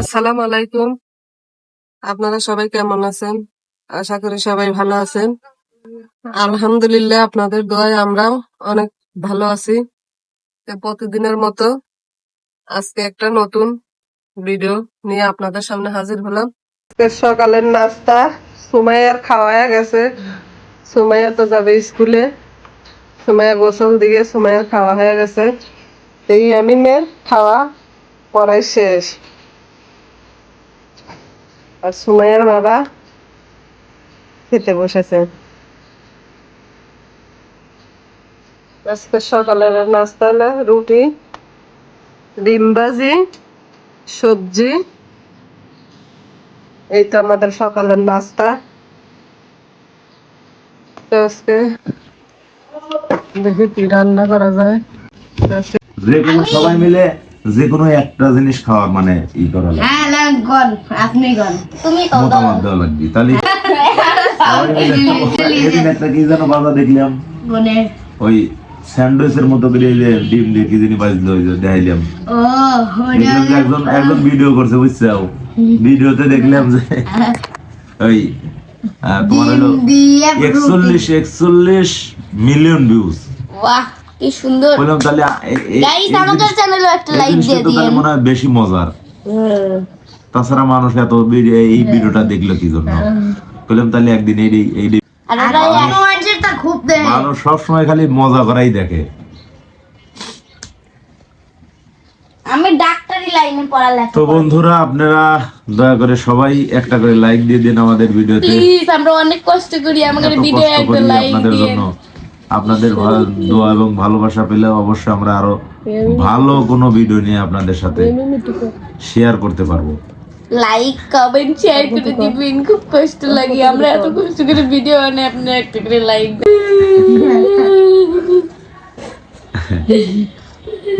আসসালামু আলাইকুম। আপনারা সবাই কেমন আছেন? আশা করি সবাই ভালো আছেন। আলহামদুলিল্লাহ, আপনাদের দোয়ায় আমরা অনেক ভালো আছি। প্রতিদিনের মতো আজকে একটা নতুন ভিডিও নিয়ে আপনাদের সামনে হাজির হলাম। সকালের নাস্তা সুমাইয়ার খাওয়া গেছে। সুমাইয়া তো যাবে স্কুলে। সুমাইয়া গোসল দিয়ে সুমাইয়ার খাওয়া হয়ে গেছে। এই আমিনের খাওয়া পড়াই শেষ। আর বাবা খেতে বসেছে। আজকে সকালের নাস্তা রুটি, ডিম ভাজি, সবজি। এই তো আমাদের সকালের নাস্তা। তো আজকে দেখি কি রান্না করা যায়। সবাই মিলে যে কোনো একটা জিনিস খাওয়ার মানে ই করা লাগে। হ্যাঁ না আপনি গন। তুমি কও মতামত দেওয়া লাগবে। তাহলে এদিন একটা কি যেন বাজা দেখলাম? ওই স্যান্ডউইচের মতো করে এই যে ডিম দিয়ে কি বাজলো ওই যে দেখাইলাম। একজন একজন ভিডিও করছে বুঝছ ভিডিওতে দেখলাম যে ওই তোমার হলো একচল্লিশ একচল্লিশ মিলিয়ন ভিউজ বাহ। কি সুন্দর। বললাম তাহলে গাইস আমাদের চ্যানেলে একটা লাইক দিয়ে তো তাহলে মনে হয় বেশি মজার। হ্যাঁ। তাছাড়া মানুষ এত এই ভিডিওটা দেখল কি জন্য? বললাম তাহলে একদিন এই এই মানুষ সবসময় খালি মজা করাই দেখে। আমি ডাক্তারি লাইনে পড়ালেখা তো বন্ধুরা আপনারা দয়া করে সবাই একটা করে লাইক দিয়ে দিন আমাদের ভিডিওতে। প্লিজ আমরা অনেক কষ্ট করি আমাদের ভিডিও একটা লাইক আপনাদের দিয়ে। জন্য। আপনাদের দোয়া এবং ভালোবাসা পেলে অবশ্যই আমরা আরও ভালো কোনো ভিডিও নিয়ে আপনাদের সাথে শেয়ার করতে পারব। লাইক কমেন্ট শেয়ার করে দিবেন। খুব কষ্ট লাগে। আমরা এত কষ্ট করে ভিডিও বানাই আপনারা একটা করে লাইক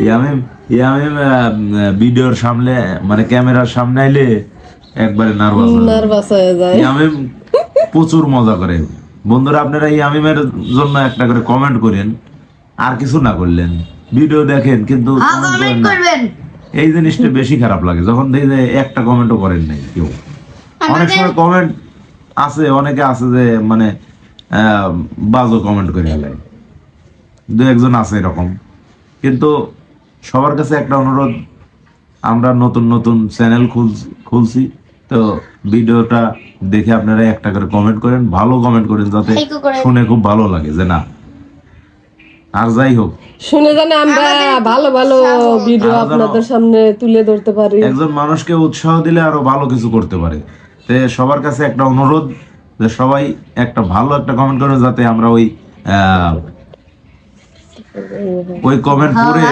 ইয়ামিম ইয়ামিম আহ, ভিডিওর সামনে মানে ক্যামেরার সামনে আইলে একবারে নার্ভাস নার্ভাস হয়ে যায়। ইয়ামিম প্রচুর মজা করে। বন্ধুরা আপনারা এই আমিমের জন্য একটা করে কমেন্ট করেন। আর কিছু না করলেন। ভিডিও দেখেন কিন্তু। করবেন। এই জিনিসটা বেশি খারাপ লাগে। যখন দেখি যে একটা কমেন্টও করেন নাই কেউ। অনেক সময় কমেন্ট আছে অনেকে আছে যে মানে বাজো কমেন্ট করে ফেলায় দু একজন আছে এরকম। কিন্তু সবার কাছে একটা অনুরোধ আমরা নতুন নতুন চ্যানেল খুলছি। তো ভিডিওটা দেখে আপনারা একটা করে কমেন্ট করেন ভালো কমেন্ট করেন যাতে। শুনে খুব ভালো লাগে যে না। আর যাই হোক। শুনে জানে আমরা ভালো ভালো ভিডিও আপনাদের সামনে তুলে ধরতে পারি। একজন মানুষকে উৎসাহ দিলে আরও ভালো কিছু করতে পারে। তে সবার কাছে একটা অনুরোধ যে সবাই একটা ভালো একটা কমেন্ট করে যাতে আমরা ওই আহ, ওই কমেন্ট পড়ে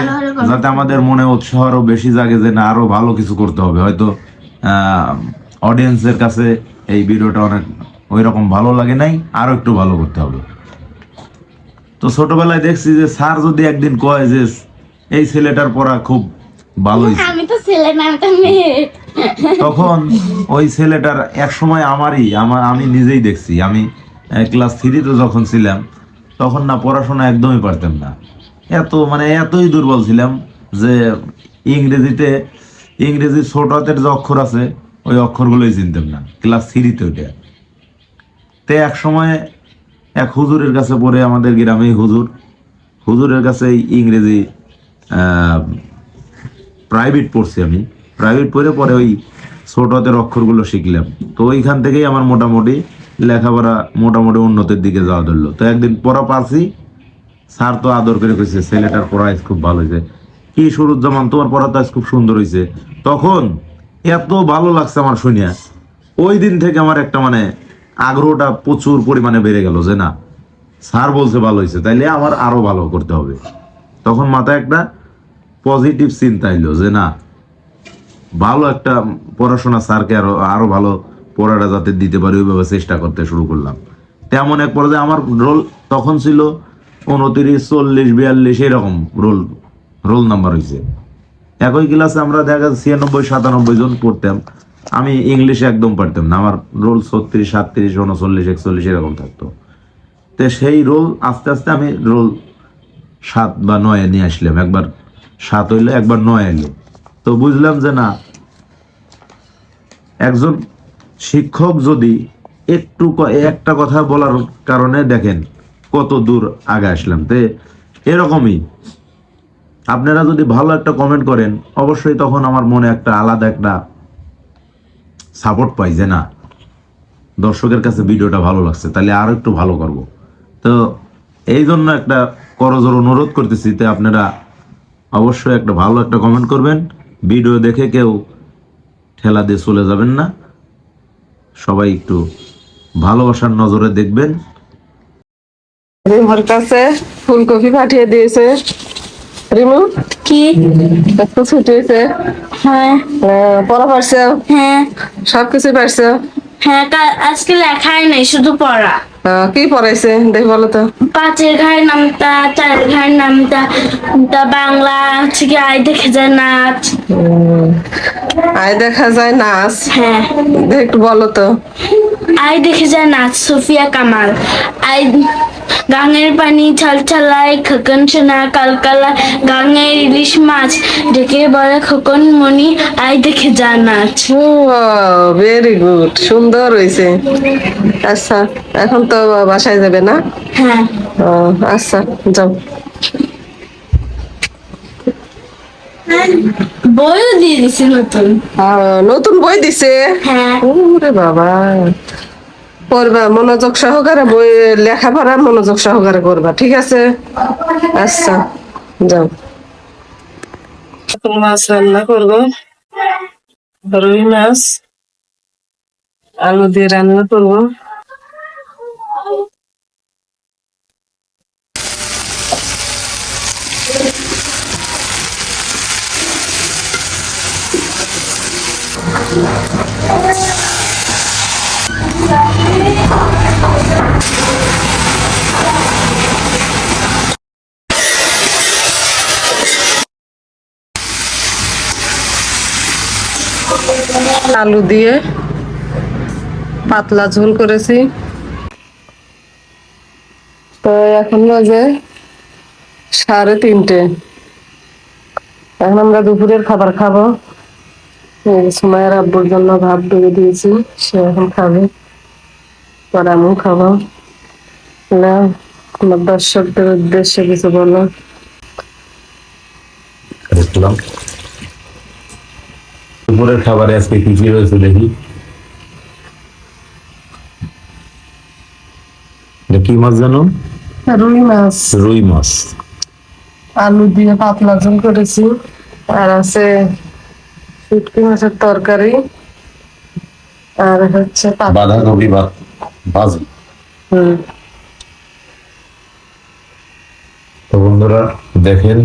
যাতে আমাদের মনে উৎসাহ আরও বেশি জাগে যে না আরও ভালো কিছু করতে হবে। হয়তো অডিয়েন্সের কাছে এই ভিডিওটা অনেক ওই রকম ভালো লাগে নাই আরও একটু ভালো করতে হবে। তো ছোটবেলায় দেখছি যে স্যার যদি একদিন কয় যে এই ছেলেটার পড়া খুব ভালো আমি তো ছেলে না আমি তো মেয়ে। তখন ওই ছেলেটার এক সময় আমারই আমার আমি নিজেই দেখছি। আমি ক্লাস থ্রিতে যখন ছিলাম তখন না পড়াশোনা একদমই পারতাম না। এত মানে এতই দুর্বল ছিলাম যে ইংরেজিতে ইংরেজি ছোট হাতের যে অক্ষর আছে ওই অক্ষরগুলোই চিনতাম না। ক্লাস থ্রিতে ওইটা। তে এক সময় এক হুজুরের কাছে পড়ে আমাদের গ্রামেই হুজুর। হুজুরের কাছে ইংরেজি প্রাইভেট পড়ছি আমি। প্রাইভেট পড়ে পরে ওই ছোট হাতের অক্ষরগুলো শিখলাম। তো ওইখান থেকেই আমার মোটামুটি লেখাপড়া মোটামুটি উন্নতির দিকে যাওয়া ধরলো। তো একদিন পড়া পারছি, স্যার তো আদর করে কইছে, ছেলেটার পড়া খুব ভালো হয়েছে। কি সুরুজ্জামান, তোমার পড়া তো খুব সুন্দর হয়েছে তখন এত ভালো লাগছে আমার শুনিয়া। ওই দিন থেকে আমার একটা মানে আগ্রহটা প্রচুর পরিমাণে বেড়ে গেল যে না, স্যার বলছে ভালো হয়েছে, তাইলে আমার আরও ভালো করতে হবে। তখন মাথায় একটা পজিটিভ চিন্তা এলো যে না, ভালো একটা পড়াশোনা স্যারকে আরও আরও ভালো পড়াটা যাতে দিতে পারি, ওইভাবে চেষ্টা করতে শুরু করলাম। তেমন এক পর্যায়ে আমার রোল তখন ছিল উনত্রিশ, চল্লিশ, বিয়াল্লিশ, এরকম রোল রোল নাম্বার হয়েছে একই ক্লাসে আমরা দেখা যাচ্ছে ছিয়ানব্বই, সাতানব্বই জন পড়তাম। আমি ইংলিশে একদম পারতাম না, আমার রোল ছত্রিশ, সাতত্রিশ, উনচল্লিশ, একচল্লিশ এরকম থাকতো। তো সেই রোল আস্তে আস্তে আমি রোল সাত বা নয়ে নিয়ে আসলাম। একবার সাত হইল, একবার নয় এলো তো বুঝলাম যে না, একজন শিক্ষক যদি একটু একটা কথা বলার কারণে দেখেন কত দূর আগে আসলাম। তো এরকমই আপনারা যদি ভালো একটা কমেন্ট করেন, অবশ্যই তখন আমার মনে একটা আলাদা একটা সাপোর্ট পাই যে না, দর্শকের কাছে ভিডিওটা ভালো লাগছে, তাহলে আরও একটু ভালো করব। তো এই জন্য একটা করজোর অনুরোধ করতেছি তো আপনারা অবশ্যই একটা ভালো একটা কমেন্ট করবেন। ভিডিও দেখে কেউ ঠেলা দিয়ে চলে যাবেন না। সবাই একটু ভালোবাসার নজরে দেখবেন। কাছে ফুলকপি পাঠিয়ে দিয়েছে। রিমু? কি? একটু ছুটি হয়েছে। হ্যাঁ। পড়া পারছে? হ্যাঁ। সবকিছু পারছে? হ্যাঁ আজকে লেখাই নাই শুধু পড়া। কি পড়াইছে? দেখ বলো তো। পাঁচের ঘাড়ের নামটা চারের ঘাড়ের নামটা তা বাংলা হচ্ছে কি আই দেখে যায় নাচ। আয় দেখা যায় নাচ। হ্যাঁ। দেখ একটু বলো তো। আই দেখে যায় নাচ সোফিয়া কামাল। আই গাঙের পানি ছলছলায় খোকন সোনা কালকালা গাঙের ইলিশ মাছ ডেকে বলে খোকন মনি আই দেখে যায় নাচ। ভেরি গুড সুন্দর হয়েছে আচ্ছা এখন তো বাসায় যাবে না? হ্যাঁ। আচ্ছা যাও। বইও দিয়ে দিছে নতুন। নতুন বই দিছে? হ্যাঁ। ওরে বাবা। পড়বা, মনোযোগ সহকারে বই লেখা লেখাপড়া মনোযোগ সহকারে করবা, ঠিক আছে? আচ্ছা যাও। মাছ রান্না করব। রুই মাছ, আলু দিয়ে রান্না করব। আলু দিয়ে পাতলা ঝোল করেছি। তো এখন বাজে সাড়ে তিনটে। এখন আমরা দুপুরের খাবার খাব। সুমাইয়ের আব্বুর জন্য ভাত দিয়ে দিয়েছি, সে এখন খাবে। পরে আমিও খাব না আমার দর্শকদের উদ্দেশ্যে কিছু বলো। দেখলাম। দুপুরের খাবারে আজকে কি কি হয়েছে দেখি। কি মাছ জানো? রুই মাছ। রুই মাছ। আলু দিয়ে পাতলা ঝোল করেছি। আর আছে শুটকি মাছের তরকারি। আর হচ্ছে বাঁধাকপি ভাত। হুম। তো বন্ধুরা দেখেন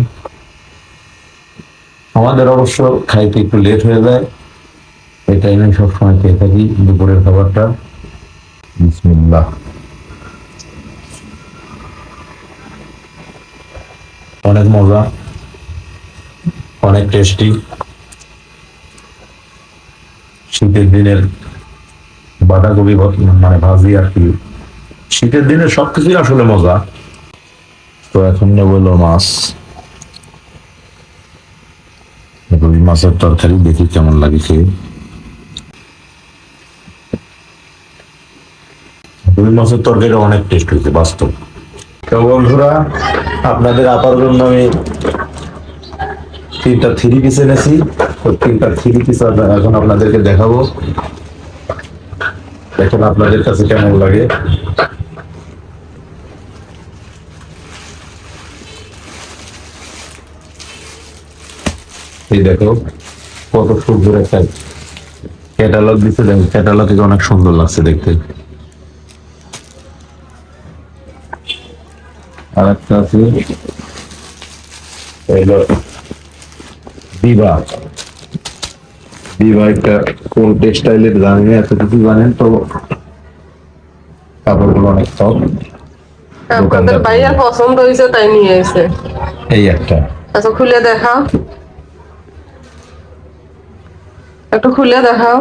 আমাদের অবশ্য খাইতে একটু লেট হয়ে যায়। এই টাইমে সবসময় খেয়ে থাকি দুপুরের খাবারটা। বিসমিল্লাহ। অনেক মজা অনেক টেস্টি শীতের দিনের বাঁধাকপি মানে ভাজি আর কি। শীতের দিনে সবকিছুই আসলে মজা। তো এখন নেব মাছ। রুই মাছের তরকারি, দেখি কেমন লাগে রুই মাছের তরকারি অনেক টেস্ট হয়েছে, বাস্তব। তো বন্ধুরা, আপনাদের আপার জন্য আমি তিনটা থ্রি পিস এনেছি। তিনটা থ্রি পিস এখন আপনাদেরকে দেখাবো। দেখেন আপনাদের কাছে কেমন লাগে। এই দেখো, কত সুন্দর একটা ক্যাটালগ দিচ্ছে দেখো ক্যাটালগ অনেক সুন্দর লাগছে দেখতে। আর একটা আছে বিবাহ একটা কোন টেক্সটাইলের জানি না এত কিছু জানেন তো? কাপড়গুলো অনেক সব আপনাদের ভাইয়ার পছন্দ হয়েছে তাই নিয়ে এসে। এই একটা। আচ্ছা খুলে দেখাও একটু খুলে দেখাও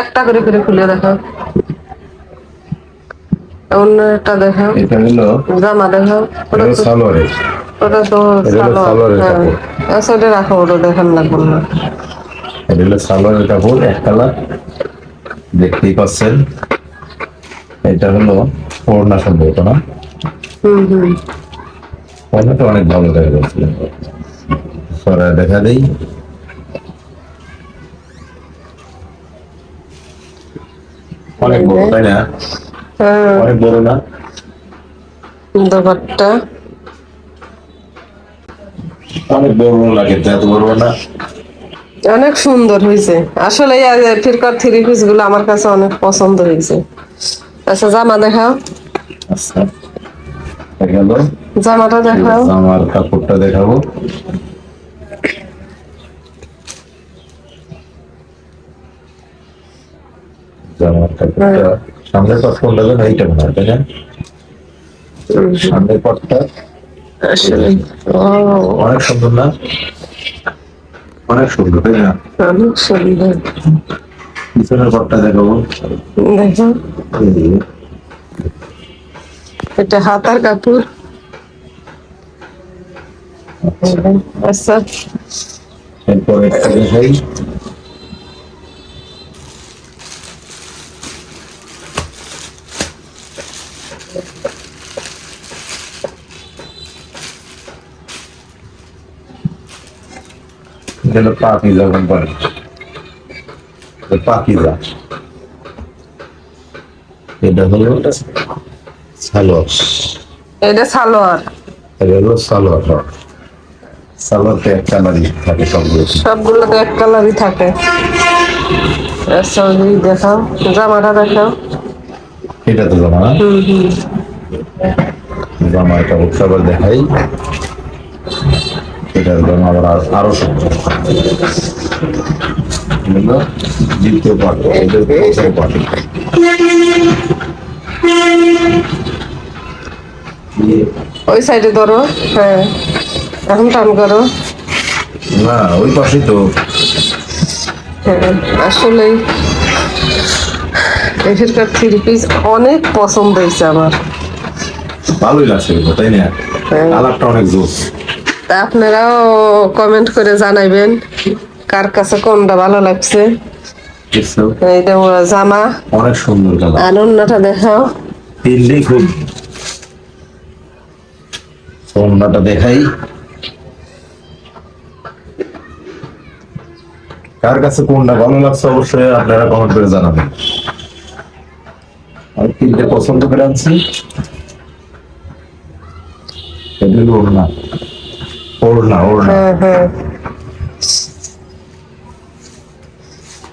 একটা করে করে খুলে দেখাও অন্যটা দেখাও এটা হলো জামা দেখাও ওটা তো ওটা তো সালোয়ার সালোয়ারের হ্যাঁ। আচ্ছা ওটা রাখো ওটা দেখান লাগবে না। এটা হলো সালোয়ারের কাপড় এক কালার। দেখতেই পাচ্ছেন। এটা হলো সম্ভবত না? অনেক ভালো দেখা যাচ্ছিল সরাই দেখা দেই। অনেক বড় তাই না? হ্যাঁ। অনেক বড় না? অনেক বড় লাগে এত বড় না? অনেক সুন্দর হয়েছে আসলে ফিরকার থ্রি পিসগুলো আমার কাছে অনেক পছন্দ হয়েছে আচ্ছা জামা দেখাও। আচ্ছা দেখা জামাটা দেখাও। আমার কাপড়টা দেখাবো। জামার কাপড়টা সামনের পাট কোনটা যেন এইটা মনে হয় তাই না? সামনের পাটটা। আসলে ও অনেক সুন্দর না? অনেক সুন্দর তাই না? অনেক সুন্দর। পিছনের ঘরটা দেখাবো। দেখো। এটা হাতার কাপড়। আচ্ছা। এরপরে একটা দেখাই। এটা হলো পাকিজা কোম্পানি পাকিজা এটা হলো সালোয়ার এটা সালোয়ার এটা হলো সালোয়ার সালোয়ারটা এক কালারই থাকে সবগুলো সবগুলোতে এক কালারই থাকে। আচ্ছা দেখাও। জামাটা দেখাও। এটা তো জামা? হুম হুম। জামা উৎসবের দেখাই। এটার আবার আরও এগুলো দ্বিতীয় পার্ট এদের প্রথম পার্ট ওই সাইডে ধরো হ্যাঁ। এখন টান করো। না ওই পাশেই তো। হ্যাঁ আসলেই এখানকার থ্রি পিস অনেক পছন্দ হয়েছে আমার। ভালোই লাগছে তাই না? হ্যাঁ। কালারটা অনেক তা আপনারাও কমেন্ট করে জানাইবেন কার কাছে কোনটা ভালো লাগছে। দেখছ? এইটা জামা। অনেক সুন্দর আর অন্যটা দেখাও। খুব দেখাই। কার কাছে কোনটা ভালো লাগছে অবশ্যই আপনারা কমেন্ট করে জানাবেন। আমি তিনটে পছন্দ করে আনছি। হলো ওড়না ওড়না। হ্যাঁ হ্যাঁ।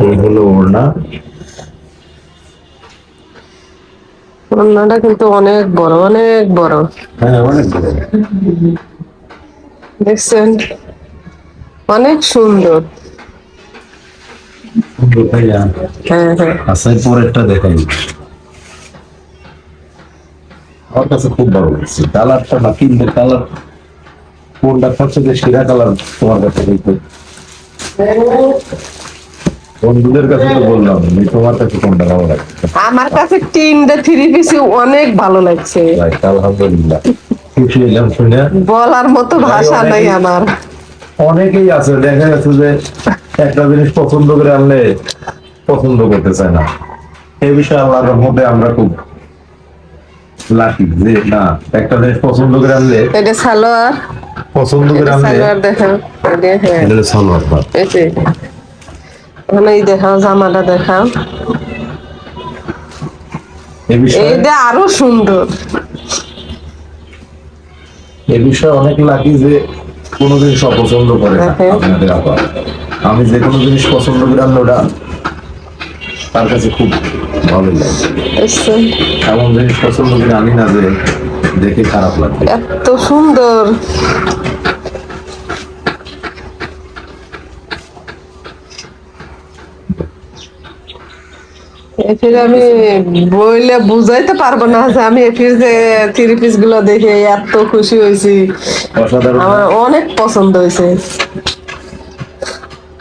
এই হলো ওড়না। অন্যটা কিন্তু অনেক বড় অনেক বড়। হ্যাঁ অনেক বড়। দেখছেন? অনেক সুন্দর। হ্যাঁ হ্যাঁ। পরেরটা দেখাই। আমার কাছে খুব ভালো লাগছে। কালারটা না কিনবে কালার কোনটা সবচেয়ে সেরা কালার তোমার কাছে দেখতে বন্ধুদের কাছে তো বললাম তোমার কাছে কোনটা ভালো লাগছে? আমার কাছে তিনটা থ্রি পিস অনেক ভালো লাগছে। আলহামদুলিল্লাহ। খুশি হলাম শুনে? বলার মতো ভাষা নাই আমার। অনেকেই আছে দেখা যাচ্ছে যে একটা জিনিস পছন্দ করে আনলে পছন্দ করতে চায় না। এই বিষয়ে আল্লাহর মধ্যে আমরা খুব লাকি যে না একটা জিনিস পছন্দ করে আনলে এটা সালোয়ার। পছন্দ করে আনলে সালোয়ার দেখাও। এটা হ্যাঁ। এটা সালোয়ার পাট এই যে। এখন এই দেখাও জামাটা দেখাও। এইটা আরও সুন্দর। এই বিষয়ে অনেক লাকি যে কোনো জিনিস অপছন্দ করে না। আপনাদের আবার। আমি যে কোনো জিনিস পছন্দ করে আনলে ওটা তার কাছে খুব ভালো লাগে। এমন জিনিস পছন্দ করে আনি না যে দেখে খারাপ লাগবে। এত সুন্দর। এফির আমি বইলে বুঝাইতে পারব না যে আমি এফির যে থ্রি পিসগুলো দেখে এত খুশি হয়েছি। আমার অনেক পছন্দ হয়েছে।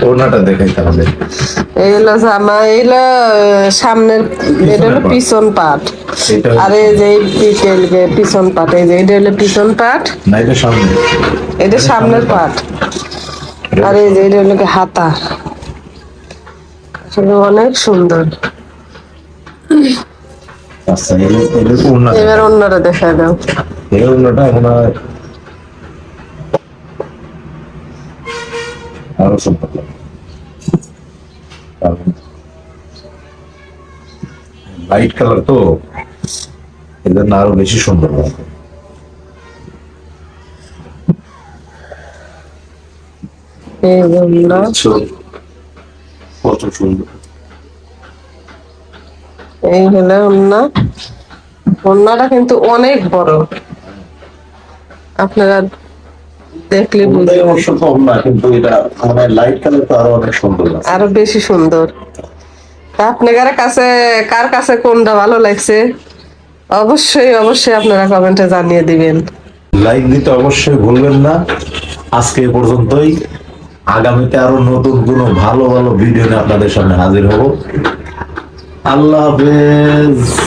ওড়নাটা দেখাই তাহলে। এই হলো জামা এই হলো সামনের এটা হলো পিছন পাট। আর এই যে এই পিছন পাট এই যে এটা হলো পিছন পাট। না এটা সামনে। এটা সামনের পাট। আর এই যে এটা হলো হাতা আসলে অনেক সুন্দর। আচ্ছা এবার অন্যরা দেখায় দাও। এই ওড়নাটা মনে আরও। কারণ লাইট কালার তো এই জন্য আরও বেশি সুন্দর লাগে। এই জন্য আচ্ছা, কত সুন্দর। এই হলো ওন্না ওন্নাটা কিন্তু অনেক বড়। আপনারা দেখলে অবশ্য কম না কিন্তু এটা মানে লাইট কালার তো আরও অনেক সুন্দর আরও বেশি সুন্দর। আপনাদের কাছে কার কাছে কোনটা ভালো লাগছে? অবশ্যই অবশ্যই আপনারা কমেন্টে জানিয়ে দিবেন। লাইক দিতে অবশ্যই ভুলবেন না। আজকে এ পর্যন্তই। আগামীতে আরও নতুন কোনো ভালো ভালো ভিডিও নিয়ে আপনাদের সামনে হাজির হব। আল্লাহ হাফেজ।